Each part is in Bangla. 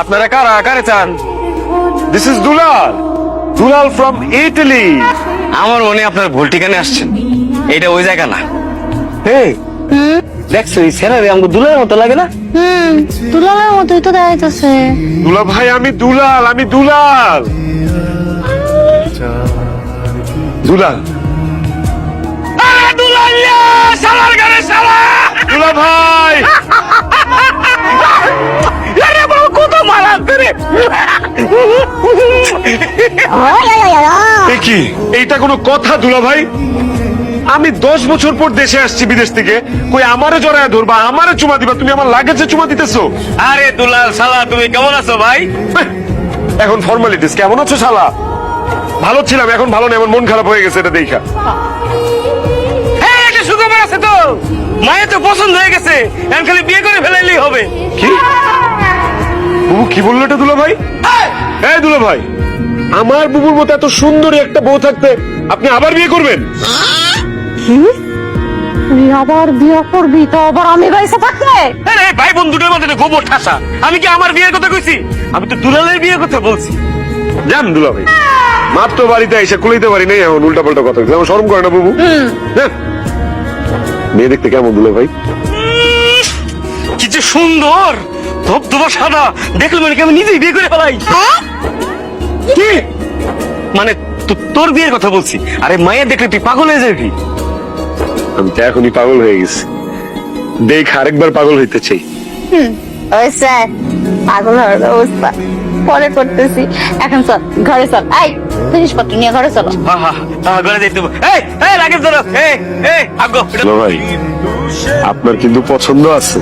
আপনারা কারা? কারে চান? This is Dulal. Dulal from Italy আমার মনে আপনার ভুল ঠিকানে আসছেন। এটা ওই জায়গা না। এই দেখছ এই ছেলেরে আমাকে দুলের মতো লাগে না? হুম তুলনার মতোই তো দেখা যাচ্ছে দুলা ভাই আমি দুলাল আমি দুলাল। দুলাল। দুলাল ঘরে শালা! দুলা ভাই! কি এইটা কোনো কথা দুলা ভাই? আমি দশ বছর পর দেশে আসছি বিদেশ থেকে। কই আমারে জড়ায় ধরবা আমারে চুমা দিবা তুমি আমার লাগেজে চুমা দিতেছো? আরে দুলাল শালা তুমি কেমন আছো ভাই? এখন ফর্মালিটিস কেমন আছো শালা? ভালো ছিলাম এখন ভালো নেই আমার মন খারাপ হয়ে গেছে এটা দেখা। হ্যাঁ সুখবর আছে তো। মায়ের তো পছন্দ হয়ে গেছে এখন খালি বিয়ে করে ফেলাইলেই হবে। কি? বুবু কি বলল এটা দুলা ভাই এই দুলা ভাই আমার বুবুর মতো এত সুন্দরী একটা বউ থাকতে আপনি আবার বিয়ে করবেন? তুই আবার বিয়ে করবি? তো আবার আমি বাইসে থাকতে আরে ভাই বন্ধুদের মধ্যে তো গোবর ঠাসা। আমি কি আমার বিয়ের কথা কইছি? আমি তো দুলালের বিয়ের কথা বলছি। জান দুলা ভাই মাত্র বাড়িতে এসে কুলাইতে পারি নাই এখন উল্টা পাল্টা কথা। আমার শরম করে না বুবু। হ্যাঁ। মেয়ে দেখতে কেমন দুলা ভাই কি যে সুন্দর! ধবধবা সাদা। দেখলে মানে আমি নিজেই বিয়ে করে ফেলাই। কি? মানে তোর বিয়ের কথা বলছি। আরে মায়ের দেখলে তুই পাগল হয়ে যাবি। আমি তো এখনই পাগল হয়ে গেছি। দেখ আরেকবার পাগল হইতে চাই। ওই স্যার পাগল হওয়ার অবস্থা পরে করতেছি। এখন চল ঘরে চল। আই জিনিসপত্র নিয়ে ঘরে চলো। হা হা হা ঘরে যাইতে হবে। এই এই ধরো এই এই আগো ভাই আপনার কিন্তু পছন্দ আছে।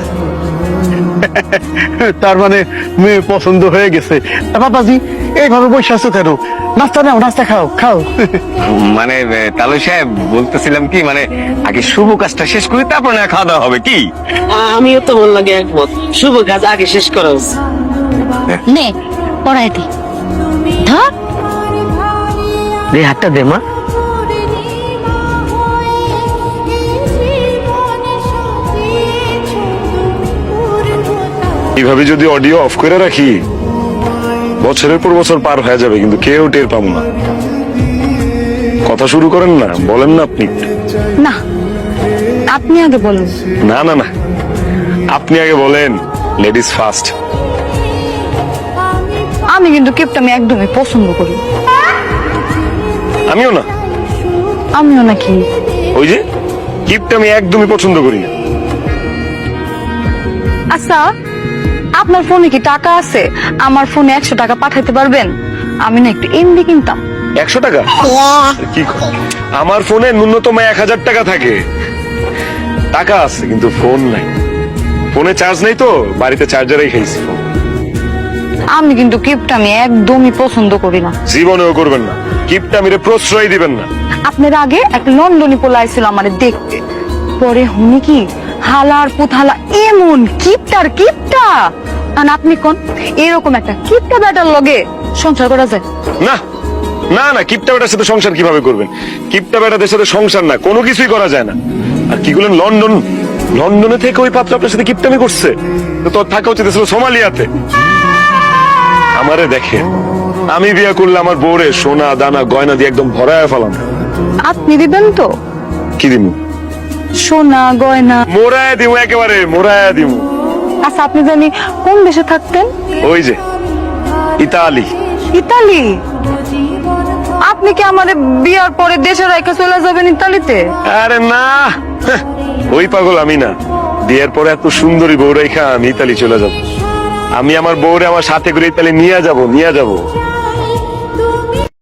তার মানে মেয়ে পছন্দ হয়ে গেছে। বাবাজি এইভাবে বসে আছো কেন? নাস্তা নাও নাস্তা খাও খাও। মানে তালু সাহেব বলতেছিলাম কি মানে আগে শুভ কাজটা শেষ করি তারপর না খাওয়া দাওয়া হবে কি? আমিও তো বল লাগে একমত। শুভ কাজ আগে শেষ করো। নে পড়াই দি। ধর। দে হাতটা দে মা। এইভাবে যদি অডিও অফ করে রাখি বছরের পর বছর পার হয়ে যাবে কিন্তু কেউ টের পাবো না। কথা শুরু করেন না বলেন না আপনি। না আপনি আগে বলুন। না না না। আপনি আগে বলেন লেডিস ফার্স্ট আমি কিন্তু কিপটা আমি একদমই পছন্দ করি। আমিও না। আমিও নাকি ওই যে গিফট আমি একদমই পছন্দ করি না। আচ্ছা আপনার ফোনে কি টাকা আছে? আমার ফোনে একশো টাকা পাঠাতে পারবেন? আমি না একটু এমনি কিনতাম। একশো টাকা? কি আমার ফোনে ন্যূনতম এক হাজার টাকা থাকে। টাকা আছে কিন্তু ফোন নাই। ফোনে চার্জ নেই তো বাড়িতে চার্জারেই খাইছি ফোন। আমি কিন্তু কিপটা আমি একদমই পছন্দ করি না। জীবনেও করবেন না। গিফট আমি প্রশ্রয় দিবেন না। আপনার আগে এক লন্ডনী পোলা আইছিল আমার দেখতে। পরে হুনি কি? হালার পুথালা এমন কিপটার কিপটা আর আপনি কোন? এরকম একটা কিপটা ব্যাটার লগে সংসার করা যায়। না না না কিপটা বেটার সাথে সংসার কীভাবে করবেন? কিপটা বেটাদের সাথে সংসার না কোনো কিছুই করা যায় না। আর কি লন্ডন লন্ডনে থেকে ওই পাত্র আপনার সাথে কিপটামি করছে। তোর থাকা উচিত ছিল সোমালিয়াতে। আমারে দেখে আমি বিয়ে করলে আমার বউরে সোনা দানা গয়না দিয়ে একদম ভরায় ফেলাম। আপনি দিবেন তো? কি দিমু? সোনা গয়না। মোরায় দিমু একেবারে মোরায় দিমু। আচ্ছা আপনি জানি কোন দেশে থাকতেন? ওই যে ইতালি। ইতালি? আপনি কি আমাদের বিয়ার পরে দেশে রেখে চলে যাবেন ইতালিতে? আরে না ওই পাগল আমি না। বিয়ের পরে এত সুন্দরী বউ রেখা আমি ইতালি চলে যাব। আমি আমার বউরে আমার সাথে করে ইতালি নিয়ে যাব নিয়ে যাব।